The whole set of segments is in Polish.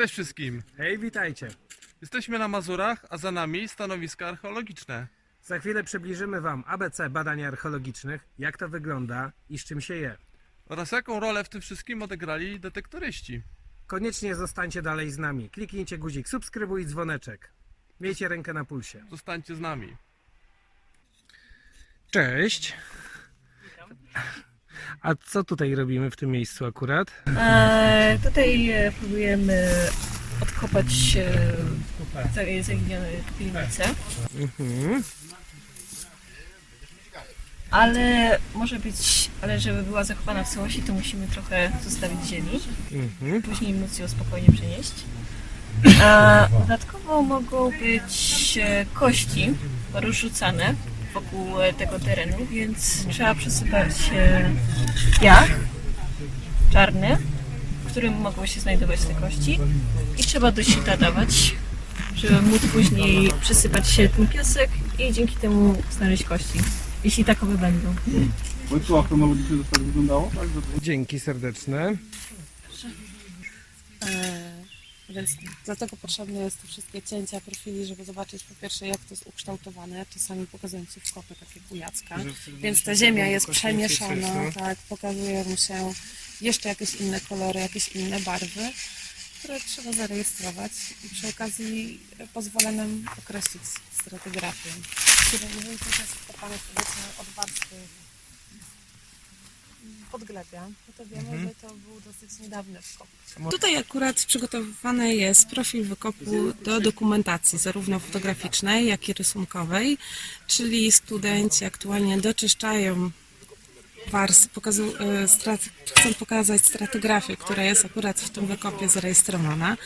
Cześć wszystkim! Hej, witajcie. Jesteśmy na Mazurach, a za nami stanowiska archeologiczne. Za chwilę przybliżymy Wam ABC badań archeologicznych, jak to wygląda i z czym się je. Oraz jaką rolę w tym wszystkim odegrali detektoryści. Koniecznie zostańcie dalej z nami. Kliknijcie guzik subskrybuj i dzwoneczek. Miejcie rękę na pulsie. Zostańcie z nami. Cześć. A co tutaj robimy w tym miejscu akurat? E, tutaj e, próbujemy odkopać e, za- zaginione piwnice, Mhm. ale może być, ale żeby była zachowana w całości, to musimy trochę zostawić ziemi, Mhm. później móc ją spokojnie przenieść. A dodatkowo mogą być e, kości rozrzucane wokół e, tego terenu, więc trzeba przesypać e, piach czarny, w którym mogą się znajdować te kości i trzeba do sita dawać, żeby móc później przesypać się ten piasek i dzięki temu znaleźć kości, jeśli takowe będą. Chronologicznie to tak wyglądało? Tak, Dzięki serdeczne. E, Więc dlatego potrzebne jest te wszystkie cięcia profili, żeby zobaczyć po pierwsze jak to jest ukształtowane. Czasami pokazują się wkopy takie jak u Jacka. Więc ta ziemia jest przemieszana, tak, pokazuje mu się jeszcze jakieś inne kolory, jakieś inne barwy, które trzeba zarejestrować i przy okazji pozwala nam określić stratygrafię. Które jeżeli coś jest powiedzmy od warstwy podglebia, no to wiemy, że to był dosyć niedawny wkop. Tutaj akurat przygotowywany jest profil wykopu do dokumentacji, zarówno fotograficznej, jak i rysunkowej, czyli studenci aktualnie doczyszczają warstw, pokazu, e, strat, chcą pokazać stratografię, która jest akurat w tym wykopie zarejestrowana,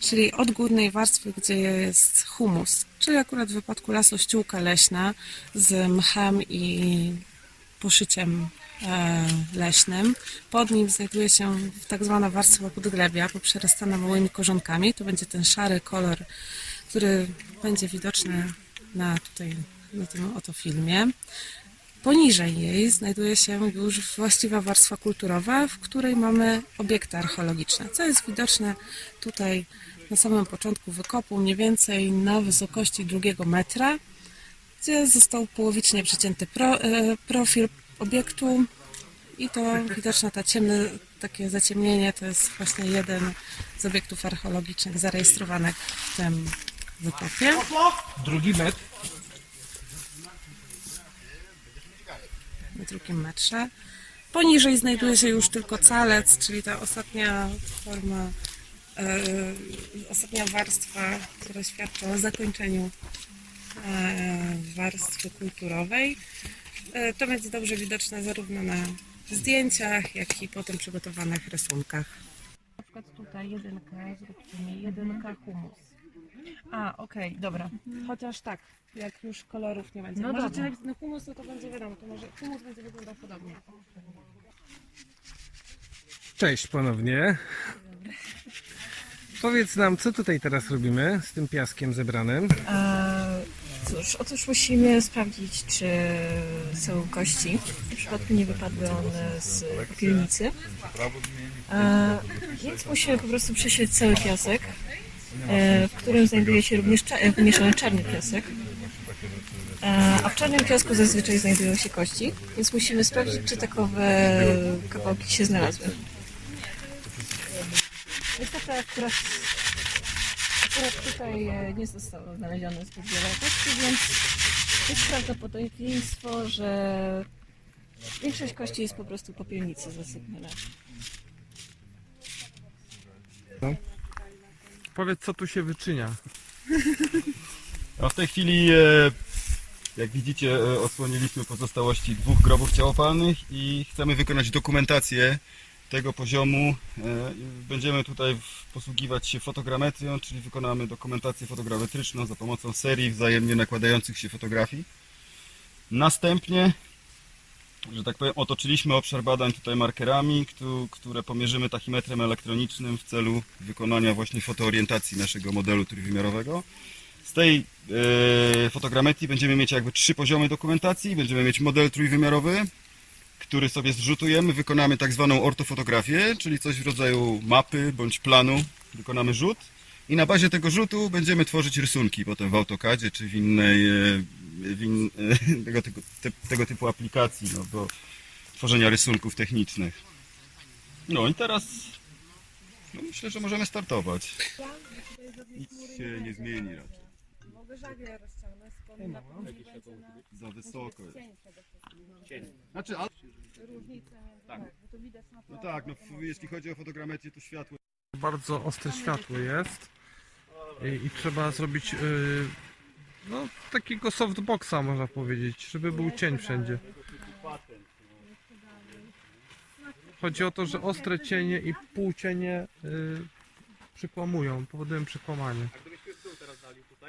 czyli od górnej warstwy, gdzie jest humus, czyli akurat w wypadku lasu ściółka leśna z mchem i poszyciem leśnym. Pod nim znajduje się tak zwana warstwa podglebia, poprzerastana małymi korzonkami. To będzie ten szary kolor, który będzie widoczny na tutaj na tym oto filmie. Poniżej jej znajduje się już właściwa warstwa kulturowa, w której mamy obiekty archeologiczne, co jest widoczne tutaj na samym początku wykopu, mniej więcej na wysokości drugiego metra, gdzie został połowicznie przecięty pro, e, profil obiektu i to widoczne ta ciemne takie zaciemnienie to jest właśnie jeden z obiektów archeologicznych zarejestrowanych w tym wykopie. Drugi metr. na drugim metrze. Poniżej znajduje się już tylko calec, czyli ta ostatnia forma, e, ostatnia warstwa, która świadczy o zakończeniu e, warstwy kulturowej. E, to będzie dobrze widoczne zarówno na zdjęciach, jak i potem przygotowanych rysunkach. Na przykład tutaj jedynka, zróbcie mi jedynka humus. A, okej, dobra. Chociaż tak, jak już kolorów nie będzie. No Możecie dobra. na humus, no to będzie wiadomo, to może humus będzie wyglądał podobnie. Cześć ponownie. Powiedz nam, co tutaj teraz robimy z tym piaskiem zebranym? E, cóż, otóż musimy sprawdzić, czy są kości. W przypadku nie wypadły one z popielnicy. Więc musimy po prostu przesieć cały piasek, e, w którym znajduje się również cza- e, wymieszany czarny piasek. E, a w czarnym piasku zazwyczaj znajdują się kości, więc musimy sprawdzić, czy takowe kawałki się znalazły. Niestety akurat Akurat tutaj e, nie zostało znalezione zbyt wiele kości, więc jest prawdopodobieństwo, że większość kości jest po prostu w popielnicy zasypana. Powiedz, co tu się wyczynia. A w tej chwili, e, jak widzicie, e, odsłoniliśmy pozostałości dwóch grobów ciałopalnych i chcemy wykonać dokumentację tego poziomu. E, Będziemy tutaj posługiwać się fotogrametrią, czyli wykonamy dokumentację fotogrametryczną za pomocą serii wzajemnie nakładających się fotografii. Następnie, że tak powiem, otoczyliśmy obszar badań tutaj markerami, któ- które pomierzymy tachimetrem elektronicznym w celu wykonania właśnie fotoorientacji naszego modelu trójwymiarowego. Z tej e, fotogrametrii będziemy mieć jakby trzy poziomy dokumentacji. Będziemy mieć model trójwymiarowy, który sobie zrzutujemy, wykonamy tak zwaną ortofotografię, czyli coś w rodzaju mapy bądź planu. Wykonamy rzut i na bazie tego rzutu będziemy tworzyć rysunki potem w AutoCADzie czy w innej e, w in, e, tego, typu, te, tego typu aplikacji no, do tworzenia rysunków technicznych. No i teraz no, myślę, że możemy startować. Nic się nie zmieni raczej. Za wysoko jest. Znaczy, ale... Tak. No tak, no, f- jeśli chodzi o fotogrametrię, to światło Bardzo ostre światło jest. I, i trzeba zrobić y, no, takiego softboxa można powiedzieć, żeby był cień wszędzie. Chodzi o to, że ostre cienie i półcienie y, przykłamują, powodują przykłamanie.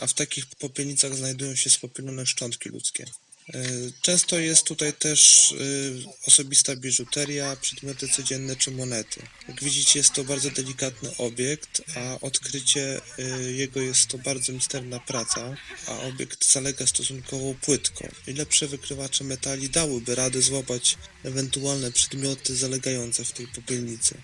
a w takich popielnicach znajdują się spopielone szczątki ludzkie. E, Często jest tutaj też e, osobista biżuteria, przedmioty codzienne czy monety. Jak widzicie jest to bardzo delikatny obiekt, a odkrycie e, jego jest to bardzo misterna praca, a obiekt zalega stosunkowo płytko. I lepsze wykrywacze metali dałyby radę złapać ewentualne przedmioty zalegające w tej popielnicy.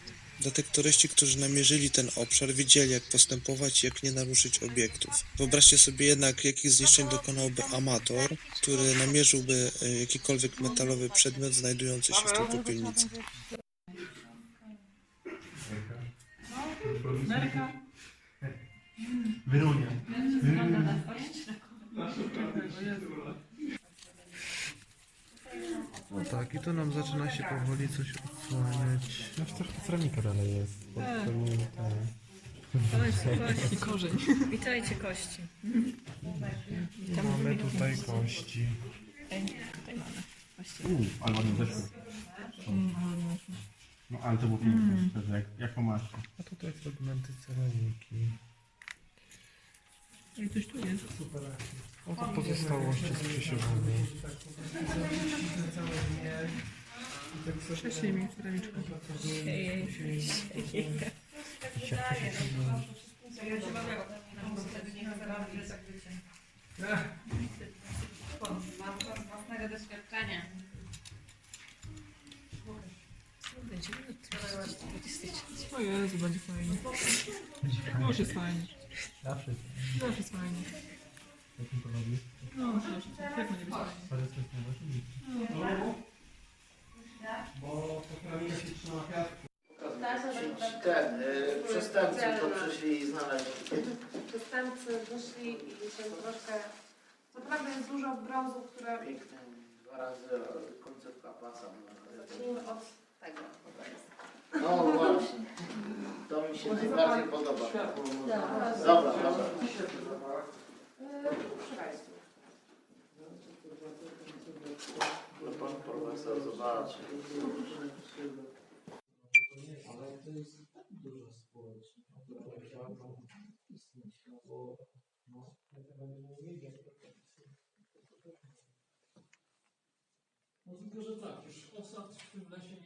Detektoryści, którzy namierzyli ten obszar, wiedzieli jak postępować i jak nie naruszyć obiektów. Wyobraźcie sobie jednak, jakich zniszczeń dokonałby amator, który namierzyłby e, jakikolwiek metalowy przedmiot znajdujący się w tej popielnicy. No tak, i tu nam zaczyna się powoli coś odsłaniać. Aż trochę ceramika dalej jest. Pod tymi, tak. I korzeń. Witajcie kości. Mamy tutaj kości. Tutaj mamy. Uuu, ale ładnie zeszło. No ale to było piękne, szczerze, jak, jak po masie. A tutaj fragmenty ceramiki. I coś tu jest. Oto pozostałości z przesiewowej. Prześlij mi ceramiczkę. Ej, własnego doświadczenia. O Jezu, będzie fajnie. Już jest fajnie. Zawsze. Już jest fajnie. Jak mi to robi? No, proszę, jak ma nie być fajnie? Ten, y, przestępcy to przyszli i znaleźli. Przestępcy wyszli i się troszkę... Co prawda jest dużo brązu, które... Piękny, dwa razy e, końcówka pasa. Zacznijmy od tego. No właśnie, się najbardziej podoba. Dobra, dobra. Wejściu. No pan profesor zobaczy. Możliwe, że tak, już osad w tym lesie